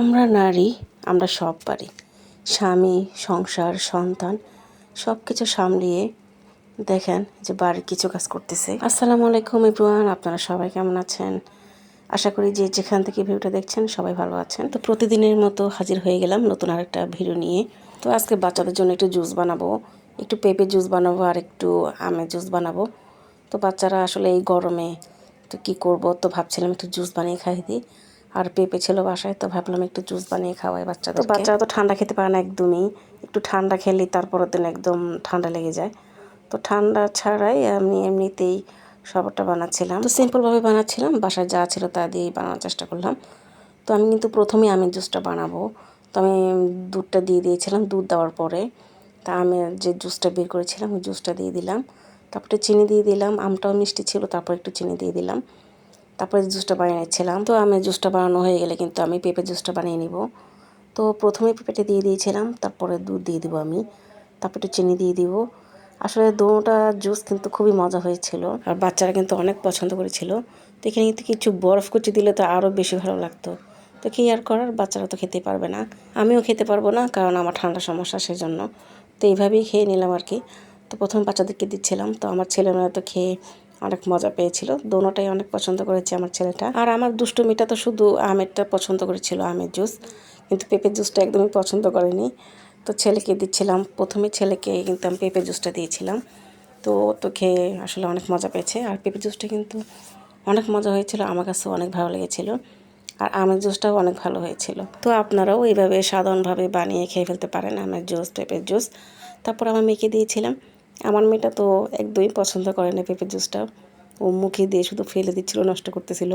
আমরা নারী, আমরা সব পারি। স্বামী, সংসার, সন্তান সব কিছু সামলিয়ে দেখেন যে বাড়ির কিছু কাজ করতেছে। আসসালামু আলাইকুম ইব্রুয়ান আপনারা সবাই কেমন আছেন? আশা করি যে যেখান থেকে ভিডিওটা দেখছেন সবাই ভালো আছেন। তো প্রতিদিনের মতো হাজির হয়ে গেলাম নতুন আরেকটা ভিডিও নিয়ে। তো আজকে বাচ্চাদের জন্য একটু জুস বানাবো, একটু পেঁপে জুস বানাবো আর একটু আমের জুস বানাবো। তো বাচ্চারা আসলে এই গরমে তো কী করব, তো ভাবছিলাম একটু জুস বানিয়ে খাই দিই। আর পেঁপে ছিল বাসায় তো ভাবলাম একটু জুস বানিয়ে খাওয়াই বাচ্চাদের তো বাচ্চারা তো ঠান্ডা খেতে পারে না একদমই। একটু ঠান্ডা খেলেই তারপরের দিন একদম ঠান্ডা লেগে যায়। তো ঠান্ডা ছাড়াই আমি এমনিতেই সবটা বানাচ্ছিলাম। তো সিম্পলভাবে বানাচ্ছিলাম বাসায় যা ছিল তা দিয়েই বানানোর চেষ্টা করলাম। তো আমি কিন্তু প্রথমেই আমের জুসটা বানাবো। তো আমি দুধটা দিয়ে দিয়েছিলাম দুধ দেওয়ার পরে। তা আমি যে জুসটা বের করেছিলাম ওই জুসটা দিয়ে দিলাম। তারপরে চিনি দিয়ে দিলাম আমটাও মিষ্টি ছিল তারপর একটু চিনি দিয়ে দিলাম। তারপরে জুসটা বানিয়ে নিচ্ছিলাম। তো আমি জুসটা বানানো হয়ে গেলে কিন্তু আমি পেঁপে জুসটা বানিয়ে নিব। তো প্রথমে পেঁপেটা দিয়ে দিয়েছিলাম, তারপরে দুধ দিয়ে দিব আমি, তারপর একটু চিনি দিয়ে দিব। আসলে দুটা জুস কিন্তু খুবই মজা হয়েছিল, আর বাচ্চারা কিন্তু অনেক পছন্দ করেছিল। তো এখানে কিন্তু কিছু বরফ কুচি দিলে তো আরও বেশি ভালো লাগতো। তো কী আর করার, বাচ্চারা তো খেতে পারবে না। আমিও খেতে পারব না, কারণ আমার ঠান্ডা সমস্যা সেজন্য। তো এইভাবেই খেয়ে নিলাম আর কি। তো প্রথমে বাচ্চাদেরকে দিচ্ছিলাম, তো আমার ছেলেমেয়েরা তো খেয়ে অনেক মজা পেয়েছিল। দোনোটাই অনেক পছন্দ করেছে আমার ছেলেটা। আর আমার দুষ্টুমিটা তো শুধু আমেরটা পছন্দ করেছিল, আমের জুস। কিন্তু পেঁপের জুসটা একদমই পছন্দ করেনি। তো ছেলেকে দিচ্ছিলাম। প্রথমে ছেলেকে কিন্তু আমি পেঁপে জুসটা দিয়েছিলাম। তো তো খেয়ে আসলে অনেক মজা পেয়েছে। আর পেঁপে জুসটা কিন্তু অনেক মজা হয়েছিল। আমার কাছেও অনেক ভালো লেগেছিল। আর আমের জুসটাও অনেক ভালো হয়েছিল। তো আপনারাও এইভাবে সাধারণভাবে বানিয়ে খেয়ে ফেলতে পারেন আমের জুস, পেঁপের জুস। তারপর আমার মেয়েকে দিয়েছিলাম। আমার মেয়েটা তো একদমই পছন্দ করে না পেঁপের জুসটা। ও মুখে দিয়ে শুধু ফেলে দিচ্ছিল, নষ্ট করতেছিল।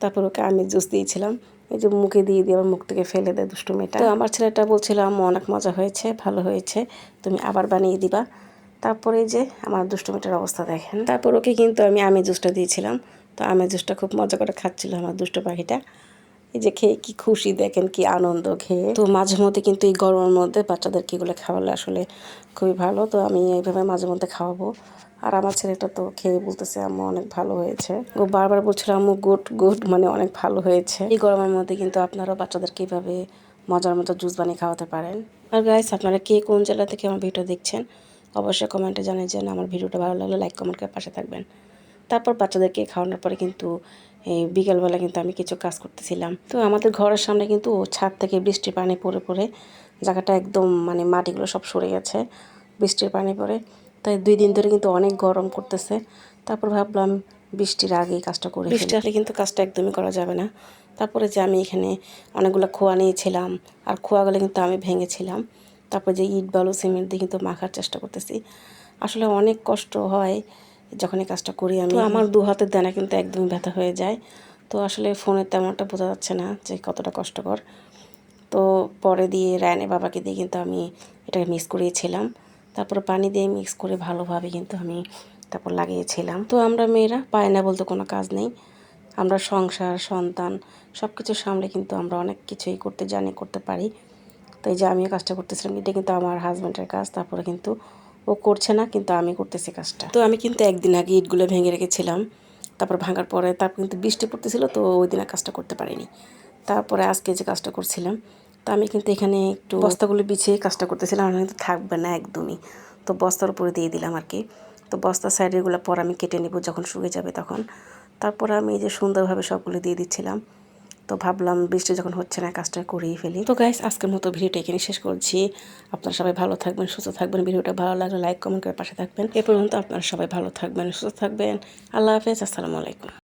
তারপর ওকে আমি জুস দিয়েছিলাম। এই যে মুখে দিয়ে দিয়ে আমার মুখ থেকে ফেলে দেয় দুষ্টু মেয়েটা। তো আমার ছেলেটা বলছিল, আম্মু, অনেক মজা হয়েছে, ভালো হয়েছে। তুমি আবার বানিয়ে দিবা। তারপরে যে আমার দুষ্টু মেয়েটার অবস্থা দেখেন। তারপর ওকে কিন্তু আমি আমের জুসটা দিয়েছিলাম। তো আমের জুসটা খুব মজা করে খাচ্ছিল আমার দুষ্ট পাখিটা। এই যে খেয়ে কি খুশি, দেখেন কি আনন্দ খেয়ে। তো মাঝে মধ্যে কিন্তু এই গরমের মধ্যে বাচ্চাদেরকে এগুলো খাওয়ালে আসলে খুবই ভালো। তো আমি এইভাবে মাঝে মধ্যে খাওয়াবো। আর আমার ছেলেটা তো খেয়ে বলতেছে, আম্মু, অনেক ভালো হয়েছে। ও বারবার বলছিল, আম্মু, গুড গুড মানে অনেক ভালো হয়েছে। এই গরমের মধ্যে কিন্তু আপনারাও বাচ্চাদেরকে এইভাবে মজার মতো জুস বানিয়ে খাওয়াতে পারেন। আর গাইস আপনারা কে কোন জেলা থেকে আমার ভিডিও দেখছেন, অবশ্যই কমেন্টে জানিয়ে যান আমার ভিডিওটা ভালো লাগলে লাইক কমেন্ট করে পাশে থাকবেন। তারপর বাচ্চাদেরকে খাওয়ানোর পরে কিন্তু বিকেলবেলা কিন্তু আমি কিছু কাজ করতেছিলাম। তো আমাদের ঘরের সামনে কিন্তু ছাদ থেকে বৃষ্টির পানি পড়ে পড়ে জায়গাটা একদম মানে মাটিগুলো সব সরে গেছে বৃষ্টির পানি পড়ে। তাই দুই দিন ধরে কিন্তু অনেক গরম করতেছে। তারপর ভাবলাম বৃষ্টির আগে কাজটা করে বৃষ্টি আসলে কিন্তু কাজটা একদমই করা যাবে না। তারপরে যে আমি এখানে অনেকগুলো খোয়া নিয়েছিলাম আর খোয়াগুলো কিন্তু আমি ভেঙেছিলাম। তারপর যে ইট বালু, সিমেন্ট দিয়ে কিন্তু মাখার চেষ্টা করতেছি। আসলে অনেক কষ্ট হয় যখন এই কাজটা করি আমি। আমার দু হাতের দানা কিন্তু একদমই ব্যথা হয়ে যায়। তো আসলে ফোনে তেমনটা বোঝা যাচ্ছে না যে কতটা কষ্টকর। তো পরে দিয়ে রায়নের বাবাকে দিয়ে কিন্তু আমি এটাকে মিক্স করিয়েছিলাম। তারপরে পানি দিয়ে মিক্স করে ভালোভাবে কিন্তু আমি তারপর লাগিয়েছিলাম। তো আমরা মেয়েরা, পায় না বলতে কোনো কাজ নেই। আমরা সংসার, সন্তান সব কিছু সামলে কিন্তু আমরা অনেক কিছুই করতে জানি, করতে পারি। তো এই যে আমিও কাজটা করতেছিলাম, এটা কিন্তু আমার হাজব্যান্ডের কাজ। তারপরে কিন্তু ও করছে না, কিন্তু আমি করতেছি কাজটা। তো আমি কিন্তু একদিন আগে ইটগুলো ভেঙে রেখেছিলাম, তারপর ভাঙার পরে তারপর কিন্তু বৃষ্টি পড়তেছিল, তো ওই দিন কাজটা করতে পারিনি। তারপরে আজকে যে কাজটা করছিলাম, তো আমি কিন্তু এখানে একটু বস্তাগুলো বিছিয়ে কাজটা করতেছিলাম, আমার কিন্তু থাকবে না একদমই। তো বস্তার উপরে দিয়ে দিলাম আর কি। তো বস্তার সাইডেরগুলো পর আমি কেটে নেব যখন শুকে যাবে তখন। তারপর আমি এই যে সুন্দরভাবে সবগুলো দিয়ে দিচ্ছিলাম। তো ভাবলাম বৃষ্টি যখন হচ্ছে না, কাজটা করেই ফেলি। তো গাইস আজকের মতো ভিডিওটা এখানে শেষ করছি। আপনারা সবাই ভালো থাকবেন, সুস্থ থাকবেন, ভিডিওটা ভালো লাগলে লাইক কমেন্ট করে পাশে থাকবেন। এ পর্যন্ত আপনারা সবাই ভালো থাকবেন, সুস্থ থাকবেন। আল্লাহ হাফেজ, আসসালামু আলাইকুম।